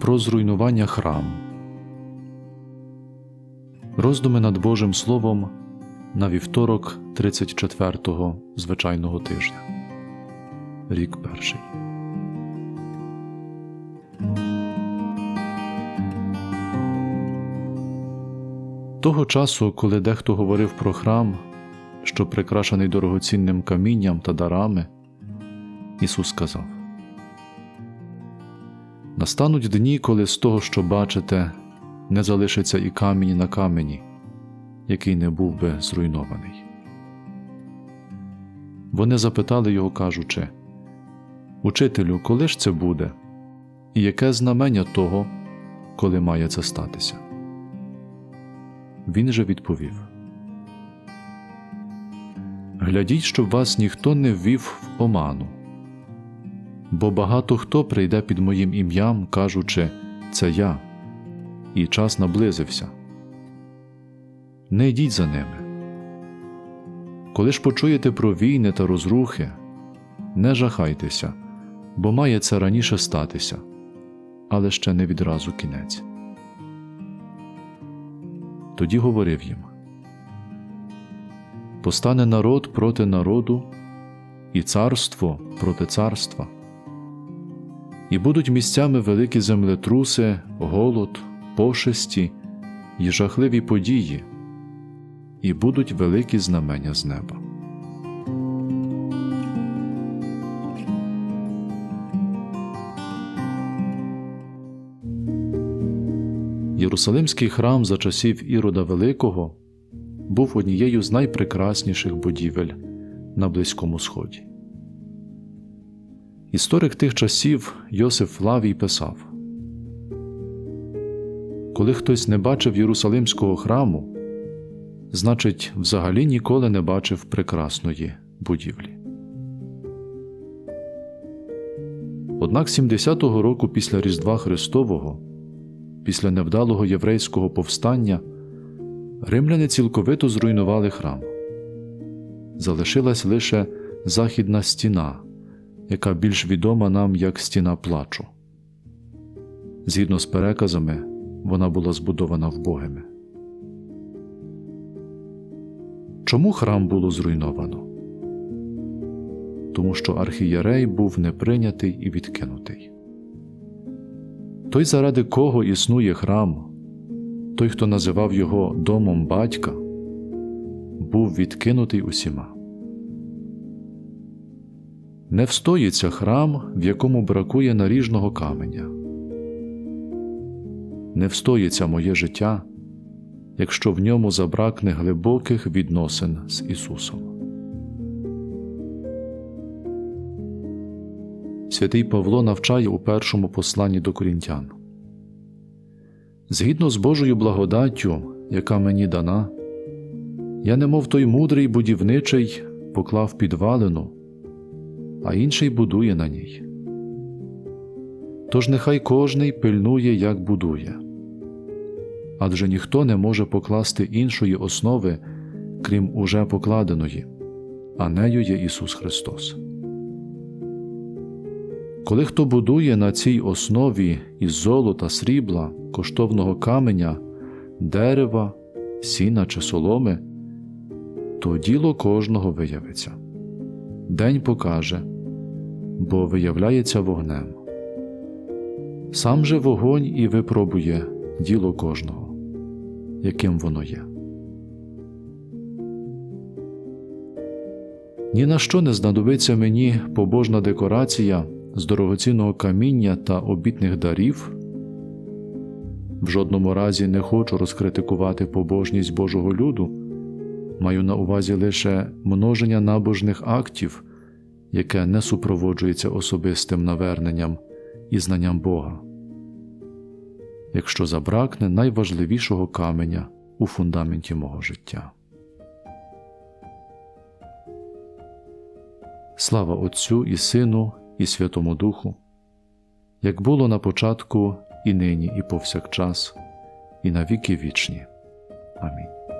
Про зруйнування храму. Роздуми над Божим Словом на вівторок 34-го звичайного тижня. Рік перший. Того часу, коли дехто говорив про храм, що прикрашений дорогоцінним камінням та дарами, Ісус сказав: Настануть дні, коли з того, що бачите, не залишиться і камінь на камені, який не був би зруйнований. Вони запитали його, кажучи: Учителю, коли ж це буде, і яке знамення того, коли має це статися? Він же відповів: Глядіть, щоб вас ніхто не ввів в оману. Бо багато хто прийде під моїм ім'ям, кажучи, це я, і час наблизився. Не йдіть за ними. Коли ж почуєте про війни та розрухи, не жахайтеся, бо має це раніше статися, але ще не відразу кінець. Тоді говорив їм Постане народ проти народу, і царство проти царства, і будуть місцями великі землетруси, голод, пошесті і жахливі події, і будуть великі знамення з неба. Єрусалимський храм за часів Ірода Великого був однією з найпрекрасніших будівель на Близькому Сході. Історик тих часів Йосиф Флавій писав Коли хтось не бачив Єрусалимського храму, значить, взагалі ніколи не бачив прекрасної будівлі. Однак 70-го року після Різдва Христового після невдалого єврейського повстання римляни цілковито зруйнували храм. Залишилась лише західна стіна, яка більш відома нам як стіна плачу. Згідно з переказами, вона була збудована в Богеми. Чому храм було зруйновано? Тому що архієрей був неприйнятий і відкинутий. Той, заради кого існує храм, той, хто називав його домом батька, був відкинутий усіма. Не встоїться храм, в якому бракує наріжного каменя. Не встоїться моє життя, якщо в ньому забракне глибоких відносин з Ісусом. Святий Павло навчає у першому посланні до корінтян. Згідно з Божою благодаттю, яка мені дана, я, немов той мудрий будівничий, поклав підвалину, а інший будує на ній. Тож нехай кожний пильнує, як будує, адже ніхто не може покласти іншої основи, крім уже покладеної, а нею є Ісус Христос. Коли хто будує на цій основі із золота, срібла, коштовного каменя, дерева, сіна чи соломи, то діло кожного виявиться. День покаже, бо виявляється вогнем. Сам же вогонь і випробує діло кожного, яким воно є. Ні на що не знадобиться мені побожна декорація з дорогоцінного каміння та обітних дарів. В жодному разі не хочу розкритикувати побожність Божого люду, маю на увазі лише множення набожних актів, яке не супроводжується особистим наверненням і знанням Бога. Якщо забракне найважливішого каменя у фундаменті мого життя. Слава Отцю і Сину і Святому Духу, як було на початку, і нині, і повсякчас, і на віки вічні. Амінь.